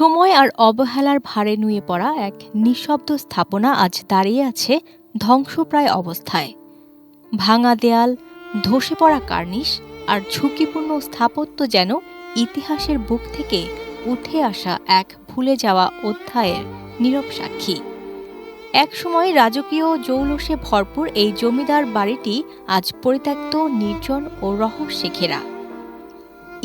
সময় আর অবহেলার ভারে নুয়ে পড়া এক নিঃশব্দ স্থাপনা আজ দাঁড়িয়ে আছে ধ্বংসপ্রায় অবস্থায়। ভাঙা দেয়াল, ধসে পড়া কার্নিশ আর ঝুঁকিপূর্ণ স্থাপত্য যেন ইতিহাসের বুক থেকে উঠে আসা এক ভুলে যাওয়া অধ্যায়ের নীরব সাক্ষী। একসময় রাজকীয় জৌলসে ভরপুর এই জমিদার বাড়িটি আজ পরিত্যক্ত, নির্জন ও রহস্যে ঘেরা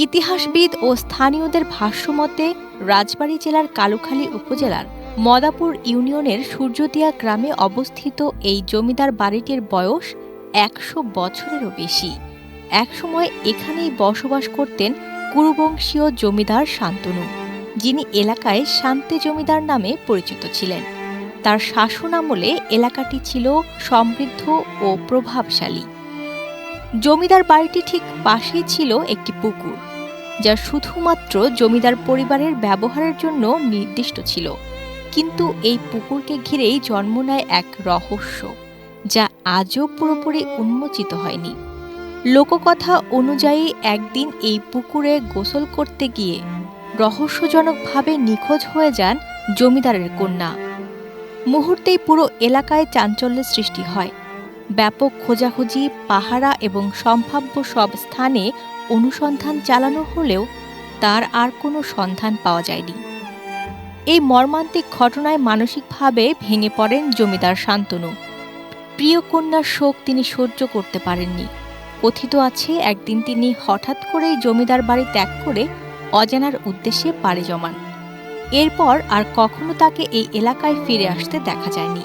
ইতিহাসবিদ ও স্থানীয়দের ভাষ্যমতে, রাজবাড়ী জেলার কালুখালী উপজেলার মদাপুর ইউনিয়নের সূর্যদিয়া গ্রামে অবস্থিত এই জমিদার বাড়িটির বয়স একশো বছরেরও বেশি। একসময় এখানেই বসবাস করতেন কুরুবংশীয় জমিদার শান্তনু, যিনি এলাকায় শান্তি জমিদার নামে পরিচিত ছিলেন। তার শাসনামলে এলাকাটি ছিল সমৃদ্ধ ও প্রভাবশালী। জমিদার বাড়িটি ঠিক পাশেই ছিল একটি পুকুর, যা শুধুমাত্র জমিদার পরিবারের ব্যবহারের জন্য নির্দিষ্ট ছিল। কিন্তু এই পুকুরকে ঘিরেই জন্ম নেয় এক রহস্য, যা আজও পুরোপুরি উন্মোচিত হয়নি। লোককথা অনুযায়ী একদিন এই পুকুরে গোসল করতে গিয়ে রহস্যজনকভাবে নিখোঁজ হয়ে যান জমিদারের কন্যা। মুহূর্তেই পুরো এলাকায় চাঞ্চল্যের সৃষ্টি হয়। ব্যাপক খোঁজাখুঁজি, পাহারা এবং সম্ভাব্য সব স্থানে অনুসন্ধান চালানো হলেও তার আর কোনো সন্ধান পাওয়া যায়নি। এই মর্মান্তিক ঘটনায় মানসিকভাবে ভেঙে পড়েন জমিদার শান্তনু। প্রিয় কন্যার শোক তিনি সহ্য করতে পারেননি। কথিত আছে, একদিন তিনি হঠাৎ করেই জমিদার বাড়ি ত্যাগ করে অজানার উদ্দেশ্যে পাড়ি জমান। এরপর আর কখনো তাকে এই এলাকায় ফিরে আসতে দেখা যায়নি।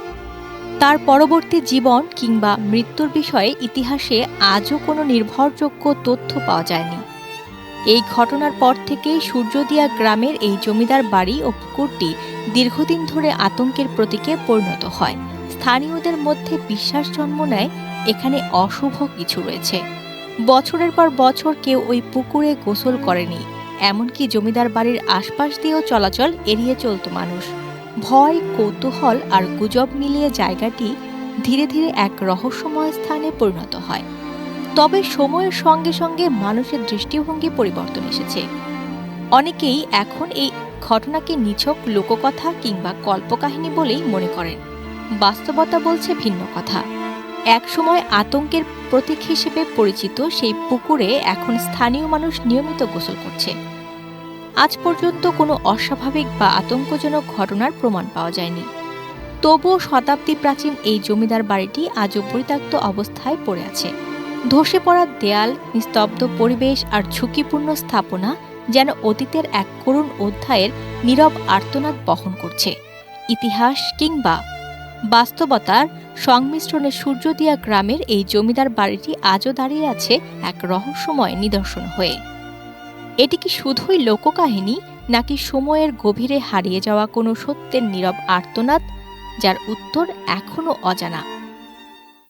তার পরবর্তী জীবন কিংবা মৃত্যুর বিষয়ে ইতিহাসে আজও কোনো নির্ভরযোগ্য তথ্য পাওয়া যায়নি। এই ঘটনার পর থেকেই সূর্যদিয়া গ্রামের এই জমিদার বাড়ি ও পুকুরটি দীর্ঘদিন ধরে আতঙ্কের প্রতীকে পরিণত হয়। স্থানীয়দের মধ্যে বিশ্বাস জন্ম নেয়, এখানে অশুভ কিছু রয়েছে। বছরের পর বছর কেউ ওই পুকুরে গোসল করেনি, এমনকি জমিদার বাড়ির আশপাশ দিয়েও চলাচল এড়িয়ে চলত মানুষ। ভয়, কৌতূহল আর গুজব মিলিয়ে জায়গাটি ধীরে ধীরে এক রহস্যময় স্থানে পরিণত হয়। তবে সময়ের সঙ্গে সঙ্গে মানুষের দৃষ্টিভঙ্গি পরিবর্তন এসেছে। অনেকেই এখন এই ঘটনাকে নিছক লোককথা কিংবা কল্পকাহিনী বলেই মনে করেন। বাস্তবতা বলছে ভিন্ন কথা। একসময় আতঙ্কের প্রতীক হিসেবে পরিচিত সেই পুকুরে এখন স্থানীয় মানুষ নিয়মিত গোসল করছে। আজ পর্যন্ত কোনো অস্বাভাবিক বা আতঙ্কজনক ঘটনার প্রমাণ পাওয়া যায়নি। তবুও শতাব্দী প্রাচীন এই জমিদার বাড়িটি আজও পরিত্যক্ত অবস্থায় পড়ে আছে। ধসে পড়া দেয়াল, নিস্তব্ধ পরিবেশ আর ঝুঁকিপূর্ণ স্থাপনা যেন অতীতের এক করুণ অধ্যায়ের নীরব আর্তনাদ বহন করছে। ইতিহাস কিংবা বাস্তবতার সংমিশ্রণে সূর্যদিয়া গ্রামের এই জমিদার বাড়িটি আজও দাঁড়িয়ে আছে এক রহস্যময় নিদর্শন হয়ে। এটি কি শুধুই লোককাহিনী, নাকি সময়ের গভীরে হারিয়ে যাওয়া কোনো সত্যের নীরব আর্তনাদ, যার উত্তর এখনও অজানা?